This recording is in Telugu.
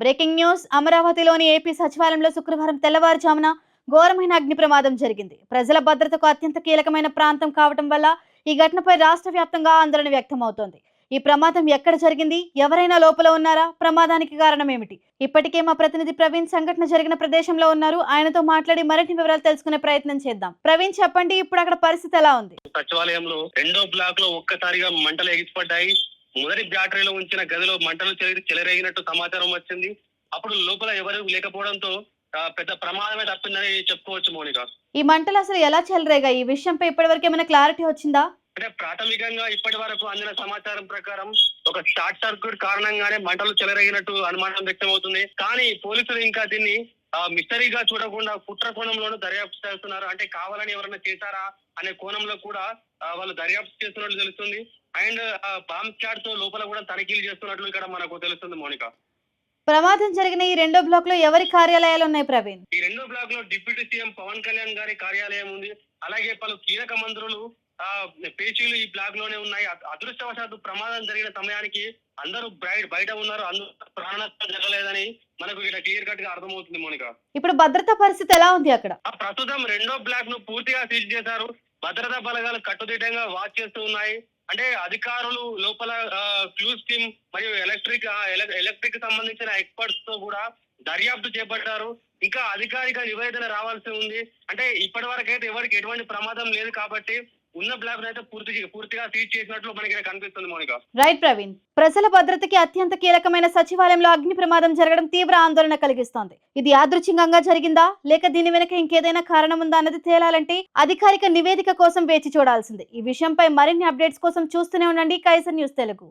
బ్రేకింగ్ న్యూస్ అమరావతిలోని ఏపీ సచివాలయంలో శుక్రవారం తెల్లవారుజామున ఘోరమైన అగ్ని ప్రమాదం జరిగింది. ప్రజల భద్రతకు అత్యంత కీలకమైన ప్రాంతం కావటం వల్ల ఈ ఘటనపై రాష్ట్ర వ్యాప్తంగా ఆందోళన వ్యక్తమవుతోంది. ఈ ప్రమాదం ఎక్కడ జరిగింది? ఎవరైనా లోపల ఉన్నారా? ప్రమాదానికి కారణం ఏమిటి ఇప్పటికే మా ప్రతినిధి ప్రవీణ్ సంఘటన జరిగిన ప్రదేశంలో ఉన్నారు. ఆయనతో మాట్లాడి మరిన్ని వివరాలు తెలుసుకునే ప్రయత్నం చేద్దాం. ప్రవీణ్ చెప్పండి. ఇప్పుడు అక్కడ పరిస్థితి ఎలా ఉంది? సచివాలయంలో రెండో బ్లాక్లో ఒక్కసారిగా మంటలు ఎగిసిపడ్డాయి. మొదటి బ్యాటరీలో ఉంచిన గదిలో మంటలు చెలి- చెలరేగినట్టు సమాచారం వచ్చింది. అప్పుడు లోపల ఎవరు లేకపోవడంతో పెద్ద ప్రమాదమే తప్పిందని చెప్పుకోవచ్చు మౌనిక. ఈ మంటలు అసలు ఎలా చెలరేగాయి? ఈ విషయంపై ఇప్పటివరకు ఏమైనా క్లారిటీ వచ్చిందా? అంటే ప్రాథమికంగా ఇప్పటి వరకు అందిన సమాచారం ప్రకారం ఒక షార్ట్ సర్క్యూట్ కారణంగానే మంటలు చెలరేగినట్టు అనుమానం వ్యక్తం అవుతుంది కానీ పోలీసులు ఇంకా దీన్ని మిస్టరీగా చూడకుండా కుట్ర కోణంలోనూ దర్యాప్తు చేస్తున్నారు. అంటే కావాలని ఎవరైనా చేశారా అనే కోణంలో కూడా వాళ్ళు దర్యాప్తు చేస్తున్నట్లు తెలుస్తుంది. అండ్ బాంబ్ స్క్వాడ్తో లోపల కూడా తనిఖీలు చేస్తున్నట్లు ఇక్కడ మనకు తెలుస్తుంది మౌనిక. ప్రమాదం జరిగిన ఈ రెండో బ్లాక్లో ఎవరి కార్యాలయాలు ఉన్నాయి ప్రవీణ్? ఈ రెండో బ్లాక్లో డిప్యూటీ సీఎం పవన్ కళ్యాణ్ గారి కార్యాలయం ఉంది. అలాగే పలు కీలక మంత్రులు పేచీలు ఈ బ్లాక్లోనే ఉన్నాయి. అద- అదృష్టవశాత్తు ప్రమాదం జరిగిన సమయానికి అందరూ బయట బయట ఉన్నారు. అందరూ ప్రాణ నష్టం జరగలేదని మనకు ఇక్కడ క్లియర్ కట్గా అర్థమవుతుంది మోనిక. ఇప్పుడు భద్రతా పరిస్థితి ఎలా ఉంది అక్కడ? ప్రస్తుతం రెండో బ్లాక్ను పూర్తిగా సీజ్ చేశారు. భద్రతా బలగాలు కట్టుదిట్టంగా వాచ్ చేస్తూ ఉన్నాయి. అంటే అధికారులు లోపల క్లూస్ టీమ్ మరియు ఎలక్ట్రిక్ ఎలక్ట్రిక్ సంబంధించిన ఎక్స్పర్ట్స్తో కూడా దర్యాప్తు చేపట్టారు. ఇంకా అధికారిక నివేదన రావాల్సి ఉంది. అంటే ఇప్పటి వరకు అయితే ఎవరికి ఎటువంటి ప్రమాదం లేదు కాబట్టి ఉన్న బ్లాక్ అయితే పూర్తి పూర్తిగా సీజ్ చేసినట్లు మనకి కనిపిస్తుంది మౌనిక. రైట్ ప్రవీణ్. ప్రజల భద్రతకి అత్యంత కీలకమైన సచివాలయంలో అగ్ని ప్రమాదం జరగడం తీవ్ర ఆందోళన కలిగిస్తోంది. ఇది యాదృచ్ఛికంగా జరిగిందా? లేక దీని వెనుక ఇంకేదైనా కారణం ఉందా అన్నది తేలాలంటే అధికారిక నివేదిక కోసం వేచి చూడాల్సింది. ఈ విషయంపై మరిన్ని అప్డేట్స్ కోసం చూస్తూనే ఉండండి. Kaiser news Telugu.